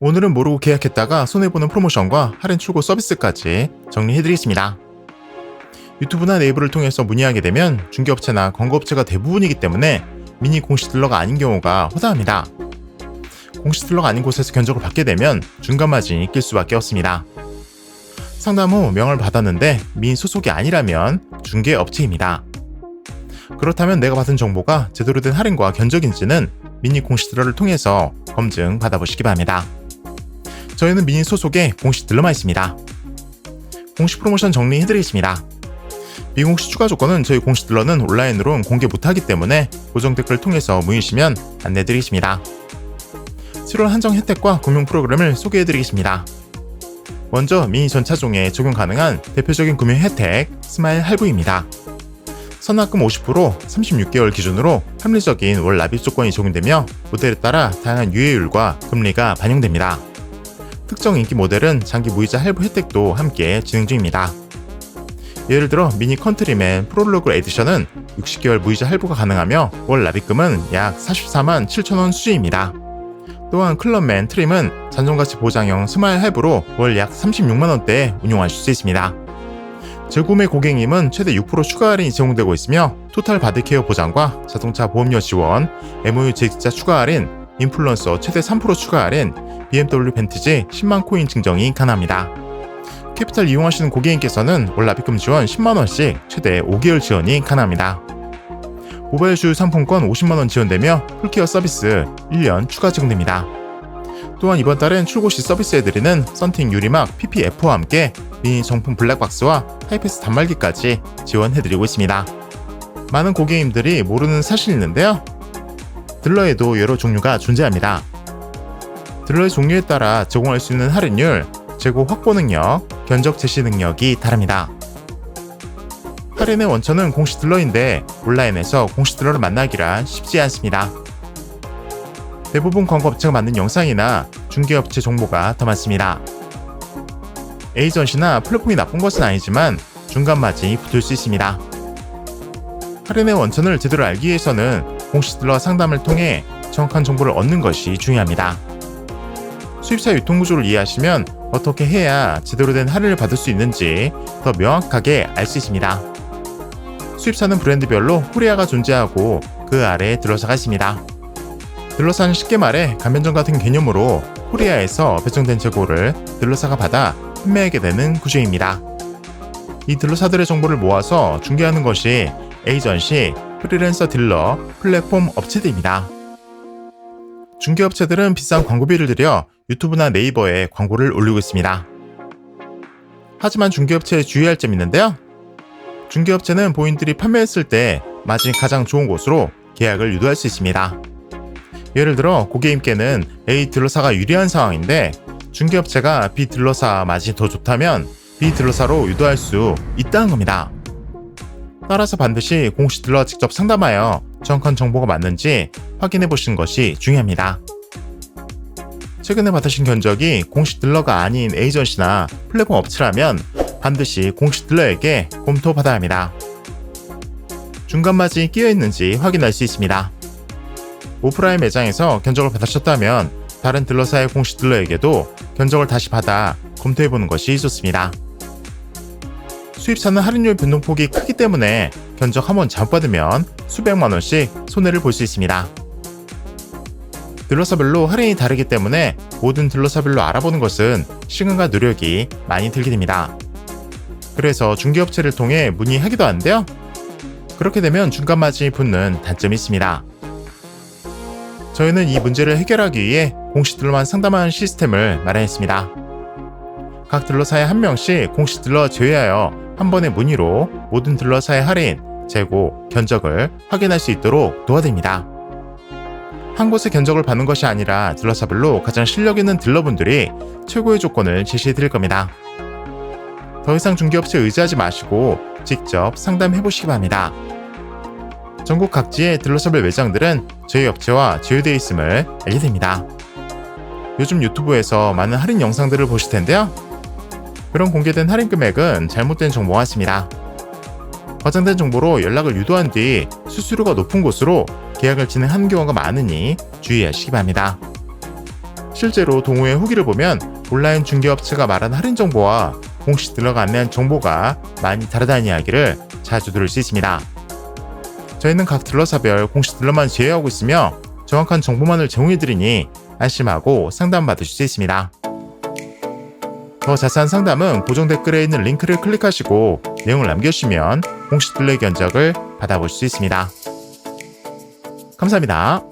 오늘은 모르고 계약했다가 손해보는 프로모션과 할인 출고 서비스까지 정리해드리겠습니다. 유튜브나 네이버를 통해서 문의하게 되면 중개업체나 광고업체가 대부분이기 때문에 미니 공시 딜러가 아닌 경우가 허다합니다. 공시 딜러가 아닌 곳에서 견적을 받게 되면 중간 마진이 낄 수밖에 없습니다. 상담 후 명을 받았는데 미인 소속이 아니라면 중개업체입니다. 그렇다면 내가 받은 정보가 제대로 된 할인과 견적인지는 미니 공시 딜러를 통해서 검증 받아보시기 바랍니다. 저희는 미니 소속의 공시 딜러만 있습니다. 공시 프로모션 정리해드리겠습니다. 비공시 추가 조건은 저희 공시 딜러는 온라인으로는 공개 못하기 때문에 고정 댓글 통해서 문의시면 안내드리겠습니다. 7월 한정 혜택과 금융 프로그램을 소개해드리겠습니다. 먼저 미니 전차종에 적용 가능한 대표적인 금융 혜택 스마일 할부입니다. 선납금 50% 36개월 기준으로 합리적인 월 납입 조건이 적용되며 모델에 따라 다양한 유예율과 금리가 반영됩니다. 특정 인기 모델은 장기 무이자 할부 혜택도 함께 진행 중입니다. 예를 들어 미니 컨트리맨 프롤로그 에디션은 60개월 무이자 할부가 가능하며 월 납입금은 약 44만 7천원 수준입니다. 또한 클럽맨 트림은 잔존가치 보장형 스마일 할부로 월 약 36만원대에 운용하실 수 있습니다. 재구매 고객님은 최대 6% 추가 할인이 제공되고 있으며 토탈 바디케어 보장과 자동차 보험료 지원, MOU 제직자 추가 할인, 인플루언서 최대 3% 추가 할인, BMW 벤티지 10만 코인 증정이 가능합니다. 캐피탈 이용하시는 고객님께서는 월 납입금 지원 10만원씩 최대 5개월 지원이 가능합니다. 모바일 주유 상품권 50만원 지원되며 풀케어 서비스 1년 추가 제공됩니다. 또한 이번 달엔 출고 시 서비스해드리는 썬팅 유리막 PPF와 함께 미니 정품 블랙박스와 하이패스 단말기까지 지원해드리고 있습니다. 많은 고객님들이 모르는 사실이 있는데요. 딜러에도 여러 종류가 존재합니다. 딜러의 종류에 따라 제공할 수 있는 할인율, 재고 확보 능력, 견적 제시 능력이 다릅니다. 할인의 원천은 공시 딜러인데 온라인에서 공시 딜러를 만나기란 쉽지 않습니다. 대부분 광고업체가 만든 영상이나 중개업체 정보가 더 많습니다. 에이전시나 플랫폼이 나쁜 것은 아니지만 중간 마진이 붙을 수 있습니다. 할인의 원천을 제대로 알기 위해서는 딜러 상담을 통해 정확한 정보를 얻는 것이 중요합니다. 수입사 유통 구조를 이해하시면 어떻게 해야 제대로 된 할인을 받을 수 있는지 더 명확하게 알 수 있습니다. 수입사는 브랜드별로 후리아가 존재하고 그 아래에 딜러사가 있습니다. 딜러사는 쉽게 말해 가면점 같은 개념으로 후리아에서 배정된 재고를 딜러사가 받아 판매하게 되는 구조입니다. 이 딜러사들의 정보를 모아서 중개하는 것이 에이전시, 프리랜서 딜러, 플랫폼 업체들입니다. 중개업체들은 비싼 광고비를 들여 유튜브나 네이버에 광고를 올리고 있습니다. 하지만 중개업체에 주의할 점이 있는데요. 중개업체는 본인들이 판매했을 때 마진이 가장 좋은 곳으로 계약을 유도할 수 있습니다. 예를 들어 고객님께는 A 딜러사가 유리한 상황인데 중개업체가 B 딜러사 마진이 더 좋다면 B 딜러사로 유도할 수 있다는 겁니다. 따라서 반드시 공시 딜러 직접 상담하여 정확한 정보가 맞는지 확인해 보시는 것이 중요합니다. 최근에 받으신 견적이 공시 딜러가 아닌 에이전시나 플랫폼 업체라면 반드시 공시 딜러에게 검토받아야 합니다. 중간 마진이 끼어 있는지 확인할 수 있습니다. 오프라인 매장에서 견적을 받으셨다면 다른 딜러사의 공시 딜러에게도 견적을 다시 받아 검토해 보는 것이 좋습니다. 수입사는 할인율 변동폭이 크기 때문에 견적 한 번 잘못 받으면 수백만 원씩 손해를 볼 수 있습니다. 딜러사별로 할인이 다르기 때문에 모든 딜러사별로 알아보는 것은 시간과 노력이 많이 들게 됩니다. 그래서 중개업체를 통해 문의하기도 하는데요. 그렇게 되면 중간 마진이 붙는 단점이 있습니다. 저희는 이 문제를 해결하기 위해 딜러만 상담하는 시스템을 마련했습니다. 각 딜러사에 한 명씩 공시 딜러 제외하여 한 번의 문의로 모든 딜러사의 할인, 재고, 견적을 확인할 수 있도록 도와드립니다. 한 곳의 견적을 받는 것이 아니라 딜러사별로 가장 실력 있는 딜러분들이 최고의 조건을 제시해 드릴 겁니다. 더 이상 중개업체에 의지하지 마시고 직접 상담해 보시기 바랍니다. 전국 각지의 딜러사별 매장들은 저희 업체와 제휴되어 있음을 알려드립니다. 요즘 유튜브에서 많은 할인 영상들을 보실 텐데요. 그런 공개된 할인 금액은 잘못된 정보 같습니다. 과장된 정보로 연락을 유도한 뒤 수수료가 높은 곳으로 계약을 진행하는 경우가 많으니 주의하시기 바랍니다. 실제로 동호회 후기를 보면 온라인 중개업체가 말한 할인 정보와 공식 딜러가 안내한 정보가 많이 다르다는 이야기를 자주 들을 수 있습니다. 저희는 각 딜러사별 공식 딜러만 제외하고 있으며 정확한 정보만을 제공해드리니 안심하고 상담받으실 수 있습니다. 더 자세한 상담은 고정 댓글에 있는 링크를 클릭하시고 내용을 남겨주시면 공식 딜러의 견적을 받아볼 수 있습니다. 감사합니다.